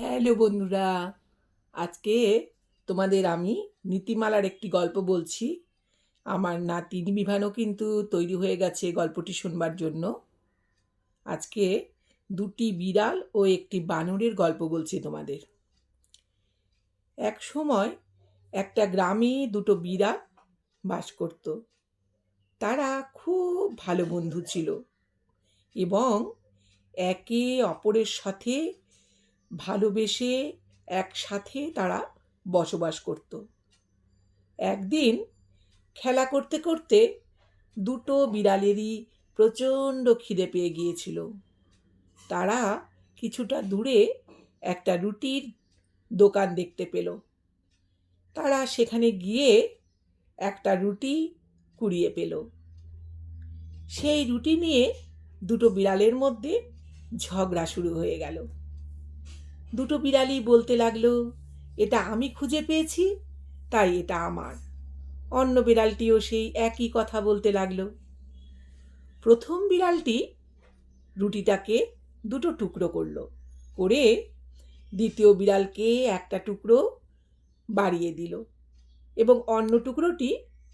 Hello বন্ধুরা, আজকে তোমাদের আমি নীতিমালার একটি গল্প বলছি। আমার নাতি বিভানও কিন্তু তৈরি হয়ে গেছে গল্পটি শুনবার জন্য। আজকে দুটি বিড়াল ও একটি বানরের গল্প বলছি তোমাদের। এক সময় একটা গ্রামে দুটো বিড়াল বাস করত। তারা খুব ভালো বন্ধু ছিল এবং একে অপরের সাথে ভালোবেসে একসাথে তারা বসবাস করত। একদিন খেলা করতে করতে দুটো বিড়ালেরই প্রচণ্ড খিদে পেয়ে গিয়েছিল। তারা কিছুটা দূরে একটা রুটির দোকান দেখতে পেল। তারা সেখানে গিয়ে একটা রুটি কুড়িয়ে পেল। সেই রুটি নিয়ে দুটো বিড়ালের মধ্যে ঝগড়া শুরু হয়ে গেল। দুটো বিড়ালই বলতে লাগল, এটা আমি খুঁজে পেয়েছি, তাই এটা আমার। অন্য বিড়ালটিও সেই একই কথা বলতে লাগল। প্রথম বিড়ালটি রুটিটাকে দুটো টুকরো করল, করে দ্বিতীয় বিড়ালকে একটা টুকরো বাড়িয়ে দিল এবং অন্য টুকরোটি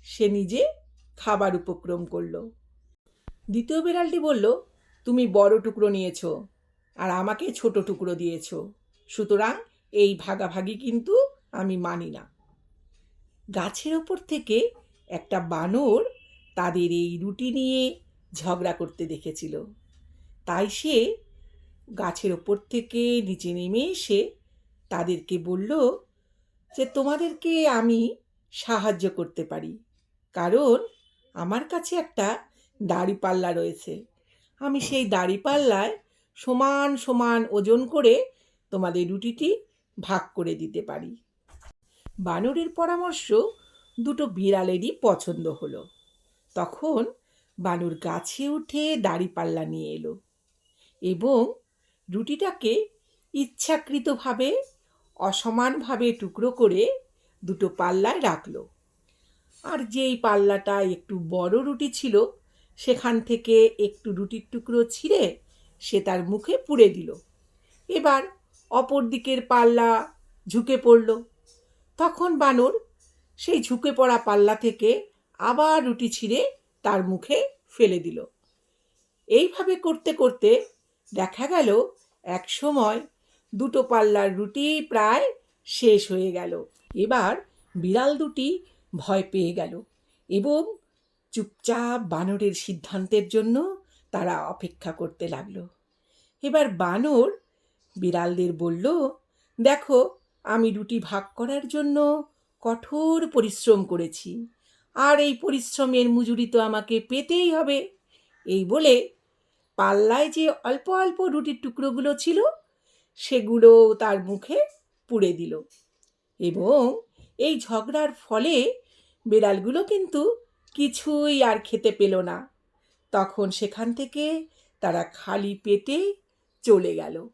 সে নিজে খাবার উপক্রম করল। দ্বিতীয় বিড়ালটি বলল, তুমি বড় টুকরো নিয়েছো আর আমাকে ছোট টুকরো দিয়েছ। সুতরাং এই ভাগাভাগি কিন্তু আমি মানি না। গাছের ওপর থেকে একটা বানর তাদের এই রুটি নিয়ে ঝগড়া করতে দেখেছিল। তাই সে গাছের ওপর থেকে নিচে নেমে এসে তাদেরকে বলল যে, তোমাদেরকে আমি সাহায্য করতে পারি। কারণ আমার কাছে একটা দাড়িপাল্লা রয়েছে। আমি সেই দাড়িপাল্লায় সমান সমান ওজন করে তোমাদের রুটিটি ভাগ করে দিতে পারি। বানরের পরামর্শ দুটো বিড়ালেরই পছন্দ হলো। তখন বানর গাছে উঠে দাড়িপাল্লা নিয়ে এলো এবং রুটিটাকে ইচ্ছাকৃতভাবে অসমানভাবে টুকরো করে দুটো পাল্লায় রাখল। আর যেই পাল্লাটা একটু বড় রুটি ছিল, সেখান থেকে একটু রুটির টুকরো ছিঁড়ে সে তার মুখে পুড়ে দিল। এবার অপর দিকের পাল্লা ঝুঁকে পড়ল। তখন বানর সেই ঝুঁকে পড়া পাল্লা থেকে আবার রুটি ছিঁড়ে তার মুখে ফেলে দিল। এইভাবে করতে করতে দেখা গেল, এক সময় দুটো পাল্লার রুটি প্রায় শেষ হয়ে গেল। এবার বিড়াল দুটি ভয় পেয়ে গেল এবং চুপচাপ বানরের সিদ্ধান্তের জন্য তারা অপেক্ষা করতে লাগল। এবার বানর বিড়ালদের বলল, দেখো, আমি রুটি ভাগ করার জন্য কঠোর পরিশ্রম করেছি। আর এই পরিশ্রমের মজুরি তো আমাকে পেতেই হবে। এই বলে পাল্লায় যে অল্প অল্প রুটির টুকরোগুলো ছিল, সেগুলো তার মুখে পুড়ে দিল। এবং এই ঝগড়ার ফলে বিড়ালগুলো কিন্তু কিছুই আর খেতে পেল না। তখন সেখান থেকে তারা খালি পেটে চলে গেল।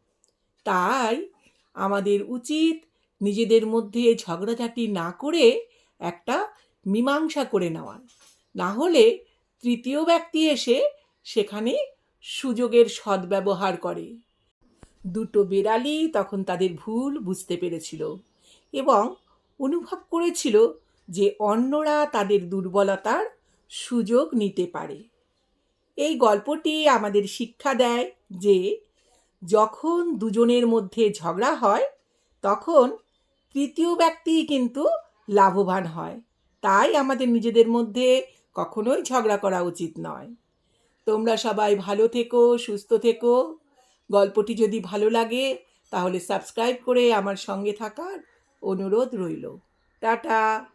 তাই আমাদের উচিত নিজেদের মধ্যে ঝগড়াঝাটি না করে একটা মীমাংসা করে নেওয়া। না হলে তৃতীয় ব্যক্তি এসে সেখানে সুযোগের সদ্ব্যবহার করে। দুটো বেড়ালই তখন তাদের ভুল বুঝতে পেরেছিল এবং অনুভব করেছিল যে অন্যরা তাদের দুর্বলতার সুযোগ নিতে পারে। এই গল্পটি আমাদের শিক্ষা দেয় যে যখন দুজনের মধ্যে ঝগড়া হয়, তখন তৃতীয় ব্যক্তি কিন্তু লাভবান হয়। তাই আমাদের নিজেদের মধ্যে কখনোই ঝগড়া করা উচিত নয়। তোমরা সবাই ভালো থেকো, সুস্থ থেকো। গল্পটি যদি ভালো লাগে, তাহলে সাবস্ক্রাইব করে আমার সঙ্গে থাকার অনুরোধ রইল। টাটা।